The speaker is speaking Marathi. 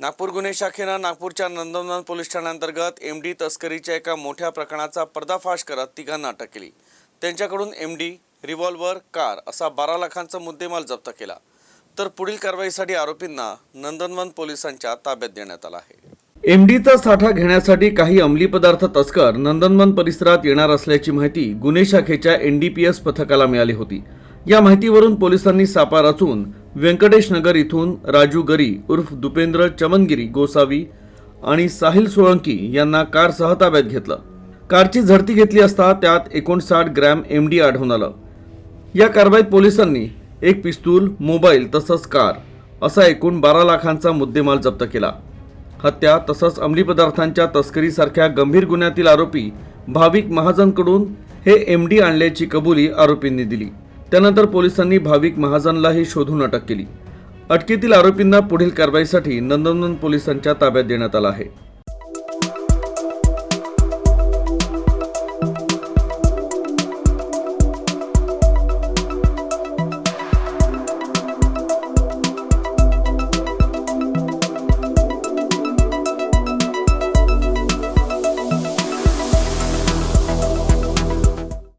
नागपूर गुन्हे शाखेनं नागपूरच्या नंदनवन पोलीस ठाण्याअंतर्गत एम डी तस्करीच्या एका मोठ्या प्रकरणाचा पर्दाफाश करत तिघांना अटक केली. त्यांच्याकडून एम डी रिव्हॉल्वर कार असा बारा लाखांचा मुद्देमाल जप्त केला. तर पुढील कारवाईसाठी आरोपींना नंदनवन पोलिसांच्या ताब्यात देण्यात आला आहे. एमडीचा साठा घेण्यासाठी काही अंमली पदार्थ तस्कर नंदनवन परिसरात येणार असल्याची माहिती गुन्हे शाखेच्या एनडीपीएस पथकाला मिळाली होती. या माहितीवरून पोलिसांनी सापा रचून व्यंकटेश नगर इथून राजू गरी उर्फ दुपेंद्र चमनगिरी गोसावी आणि साहिल सोळंकी यांना कारसह ताब्यात घेतलं. कारची झडती घेतली असता त्यात एकोणसाठ ग्रॅम एम डी आढळून आलं. या कारवाईत पोलिसांनी एक पिस्तूल मोबाईल तसंच कार असा एकूण बारा लाखांचा मुद्देमाल जप्त केला. हत्या तसंच अंमली पदार्थांच्या तस्करीसारख्या गंभीर गुन्ह्यातील आरोपी भाविक महाजनकडून हे एम डी आणल्याची कबुली आरोपींनी दिली. त्यानंतर पोलिसांनी भाविक महाजनलाही शोधून अटक केली. अटकेतील आरोपींना पुढील कारवाईसाठी नंदनवन पोलिसांच्या ताब्यात देण्यात आलं आहे.